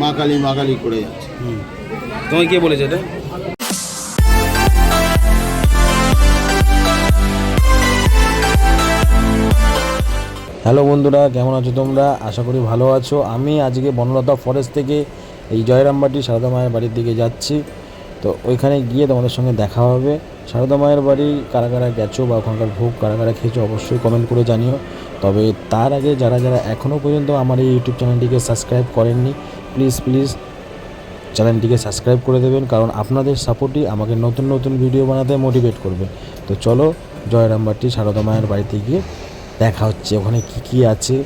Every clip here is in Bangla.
মা কালী মা কালী করে যাচ্ছে। তোমায় কে বলেছে এটা? হ্যালো বন্ধুরা কেমন আছো তোমরা? আশা করি ভালো আছো। আমি আজকে বনলতা ফরেস্ট থেকে এই জয়রামবাটি, সারদা মায়ের বাড়ির দিকে যাচ্ছি। তো ওইখানে গিয়ে তোমাদের সঙ্গে দেখা হবে। সারদা মায়ের বাড়ি কারা কারা গেছো বা ওখানকার ভোগ কারা কারা খেয়েছো অবশ্যই কমেন্ট করে জানিও। তবে তার আগে যারা যারা এখনও পর্যন্ত আমার এই ইউটিউব চ্যানেলটিকে সাবস্ক্রাইব করেননি প্লিজ প্লিজ চ্যানেলটিকে সাবস্ক্রাইব করে দেবেন। কারণ আপনাদের সাপোর্টই আমাকে নতুন নতুন ভিডিও বানাতে মোটিভেট করবে। তো চলো জয়রামবাটি, সারদা মায়ের বাড়িতে গিয়ে দেখা হচ্ছে। ওখানে কি কি আছে?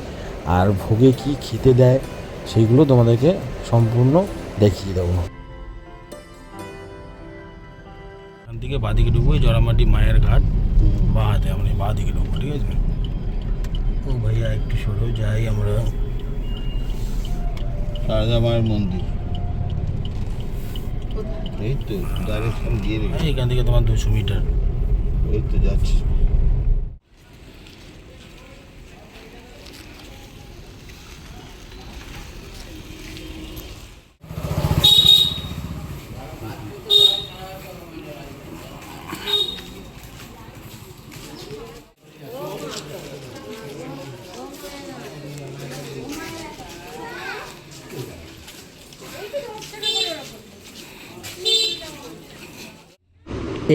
আর ভোগে কি খেতে দেয়? সেইগুলো তোমাদেরকে সম্পূর্ণ দেখিয়ে দেবো। এখান থেকে বাদিকে ঢুকবো জয়রামবাটি মায়ের ঘাট বা হাতে আমরা বাদিকে ঢুকবো ঠিক আছে? ও ভাইয়া একটু সরো যাই আমরা। সারদা মায়ের মন্দির এই তো ডাইরেকশন দিয়ে এখান থেকে তোমার দুশো মিটার। এই তো যাচ্ছি।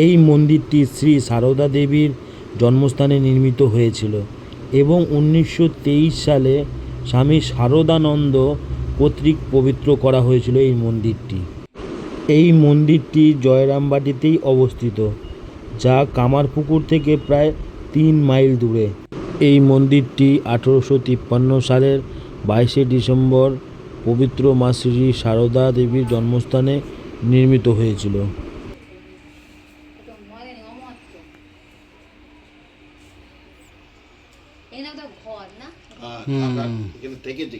এই মন্দিরটি শ্রী সারদা দেবীর জন্মস্থানে নির্মিত হয়েছিল এবং উনিশশো তেইশ সালে স্বামী শারদানন্দ কর্তৃক পবিত্র করা হয়েছিল এই মন্দিরটি। এই মন্দিরটি জয়রামবাটিতেই অবস্থিত, যা কামারপুকুর থেকে প্রায় তিন মাইল দূরে। এই মন্দিরটি আঠেরোশো তিপ্পান্ন সালের বাইশে ডিসেম্বর পবিত্র মা শ্রী সারদা দেবীর জন্মস্থানে নির্মিত হয়েছিল তো মগেনি অমত্ত এখানে তো ঘর না থাকার এখানে থেকেছে।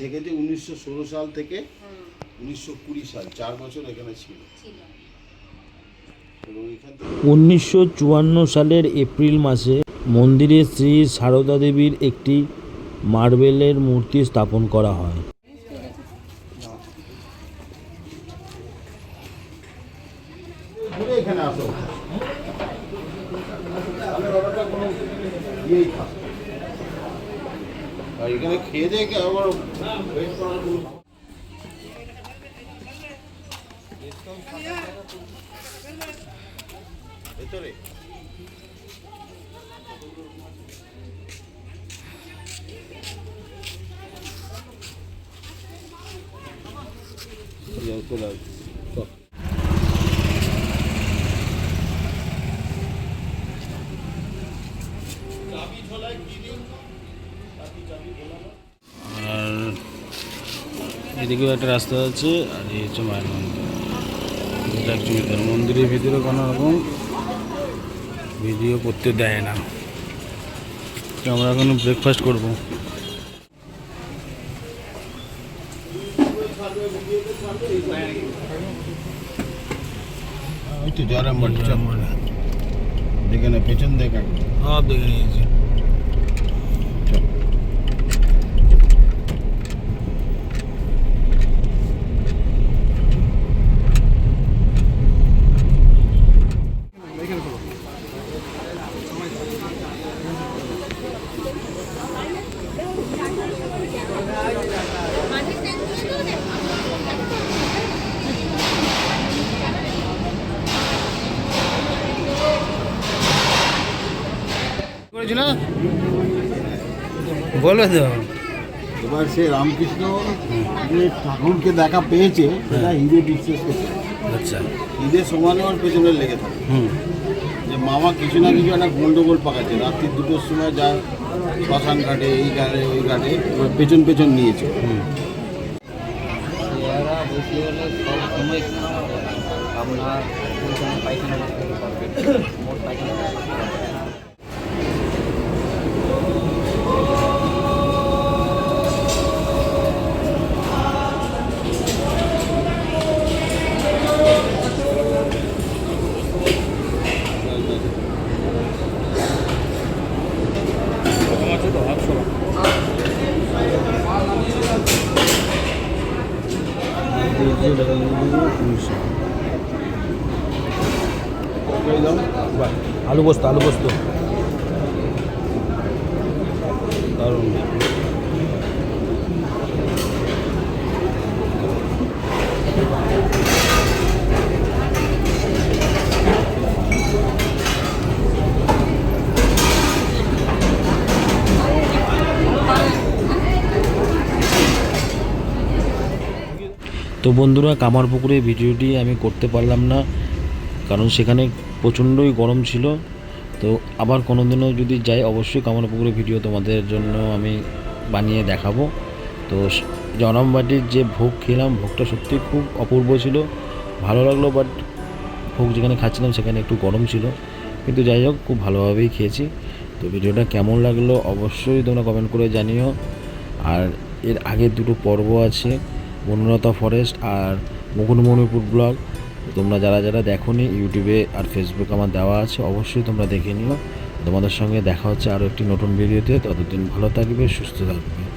থেকেছে উনিশশো ষোলো সাল থেকে উনিশশো কুড়ি সাল চার বছর এখানে ছিল। উনিশশো চুয়ান্ন সালের এপ্রিল মাসে মন্দিরে শ্রী সারদা দেবীর একটি মার্বেলের মূর্তি স্থাপন করা হয়। এখানে আসো। কোনো এখানে খেয়ে দিয়ে আবার ওয়েট করার কোনো ভেতরে যাও চলে আসবে এদিকেও একটা রাস্তা আছে আর এই হচ্ছে মায়ের মন্দির। এটা অ্যাকচুয়ালি তার মন্দিরের ভিতরে কোনো রকম ভিডিও করতে দেয় না। তো আমরা এখন ব্রেকফাস্ট করব। ওই তো দেখে না পেছন দেখা সব দেখে নিয়েছি। করেছি না বলবে তো। এবার সে রামকৃষ্ণ যে ঠাকুরকে দেখা পেয়েছে সেটা হিরে বিশ্বাস করছে। আচ্ছা। ঈদের সমানে ওর পেছনে লেগে থাকে। হুম। যে মামা কিছু না কিছু একটা গন্ডগোল পাকাচ্ছে। রাত্রি দুটোর সময় যা শ্মশান ঘাটে এই ঘাটে ওই ঘাটে এবার পেছন পেছন নিয়েছে। আপনার পায়খানা আলু বস্তা আলু বস্তু। দারুণ। তো বন্ধুরা কামারপুকুরে ভিডিওটি আমি করতে পারলাম না, কারণ সেখানে প্রচণ্ডই গরম ছিল। তো আবার কোনো দিনও যদি যাই, অবশ্যই কামারপুকুরে ভিডিও তোমাদের জন্য আমি বানিয়ে দেখাবো। তো জনমবাটির যে ভোগ খেলাম, ভোগটা সত্যি খুব অপূর্ব ছিল। ভালো লাগল বাট ভোগ যেখানে খাচ্ছিলাম, সেখানে একটু গরম ছিল। কিন্তু যাই হোক, খুব ভালোভাবেই খেয়েছি। তো ভিডিওটা কেমন লাগল, অবশ্যই তোমরা কমেন্ট করে জানিও। আর এর আগের দুটো পর্ব আছে। বনলতা ফরেস্ট আর মুকুটমণিপুর ব্লগ। তোমরা যারা যারা দেখো নি ইউটিউবে আর ফেসবুকে আমার দেওয়া আছে, অবশ্যই তোমরা দেখে নিও। তোমাদের সঙ্গে দেখা হচ্ছে আরও একটি নতুন ভিডিওতে। ততদিন ভালো থাকবে, সুস্থ থাকবে।